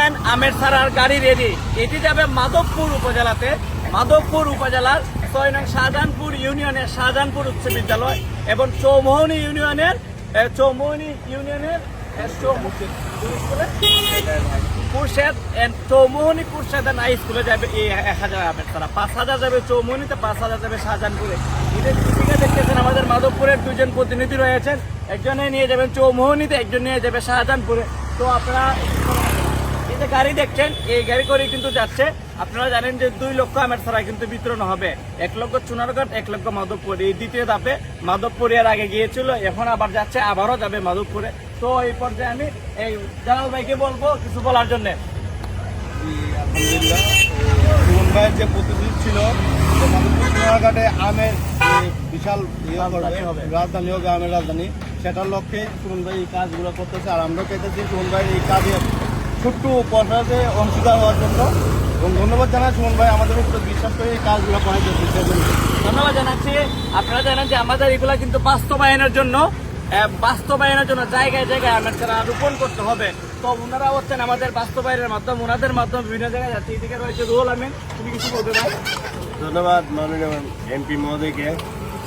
দেখছেন আমের সারার গাড়ি রেডি এটি যাবে মাধবপুর উপজেলাতে। মাধবপুর উপজেলার ছয় নং শাহজাহানপুর ইউনিয়নের শাহজাহানপুর উচ্চ বিদ্যালয় এবং চৌমোহনী ইউনিয়নের চৌমোহনী ইউনিয়নের কুরশেদ চৌমোহনী কুরশেদ হাই স্কুলে যাবে এই এক হাজার আমের সারা পাঁচ হাজার যাবে চৌমোহনীতে, পাঁচ হাজার যাবে শাহজাহানপুরে। ঈদের দীপিকা দেখতেছেন আমাদের মাধবপুরের দুজন প্রতিনিধি রয়েছেন। একজনে নিয়ে যাবেন চৌমোহনীতে, একজন নিয়ে যাবে শাহজাহানপুরে। তো আপনারা গাড়ি দেখছেন এই গাড়ি করে কিন্তু যাচ্ছে। আপনারা জানেন যে দুই লক্ষ আমের ছাড়া কিন্তু বিতরণ হবে। এক লক্ষ চুনারঘাট এক লক্ষ মাধবপুর। এই দ্বিতীয় ধাপে মাধবপুর এর আগে গিয়েছিল এখন আবার যাচ্ছে আবারও যাবে মাধবপুরে। তো এই পর্যায়ে আমি এই জালাল ভাইকে বলব কিছু বলার জন্য। ভাইয়ের যে প্রতিশ্রুতি ছিল সোনারঘাটে আমের বিশাল ইয়ে রাজধানী হবে। আমের রাজধানী সেটার লক্ষ্যে সুমন ভাই এই কাজগুলো করতেছে। আর আমরা পেতেছি সুমন ভাই এই কাজে ছোট্ট পর্যায়ে অংশীদার হওয়ার জন্য। এবং ধন্যবাদ জানাই সুমন ভাই আমাদের উপরে বিশ্বাস করে এই কাজগুলো করার জন্য। ধন্যবাদ জানাচ্ছি। আপনারা জানেন যে আমাদের এগুলা কিন্তু বাস্তবায়নের জন্য বাস্তবায়নের জন্য জায়গায় জায়গায় আমের চারা রোপণ করতে হবে তো ওনারা হচ্ছেন আমাদের বাস্তবায়নের মাধ্যমে ওনাদের মাধ্যমে বিভিন্ন জায়গায় যাচ্ছে। এদিকে রয়েছে রুহুল আমিন তুমি কিছু বলবে ভাই? ধন্যবাদ মাননীয় এমপি মহোদয়কে।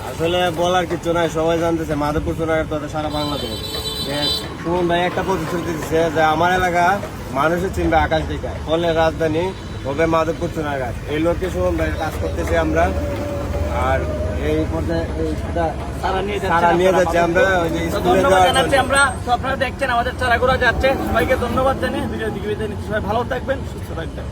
আসলে বলার কিছু নাই সবাই জানতেছে মাধবপুর সোনাঘাট তো সারা বাংলাদেশ। সুমন ভাই একটা প্রতিশ্রুতি দিচ্ছে যে আমার এলাকা মানুষের চিনবে আকাশ দিকে ফলে রাজধানী হবে মাধবপুর সোনাঘাট এই লোককে সুমন ভাই কাজ করতেছি আমরা। আর এই তারা নিয়ে যাচ্ছে আমরা ওই যে স্কুলে আমরা। তো আপনারা দেখছেন আমাদের চারাগুলো যাচ্ছে। সবাইকে ধন্যবাদ জানিয়ে ভিডিও দিকে সবাই ভালো থাকবেন সুস্থ থাকবেন।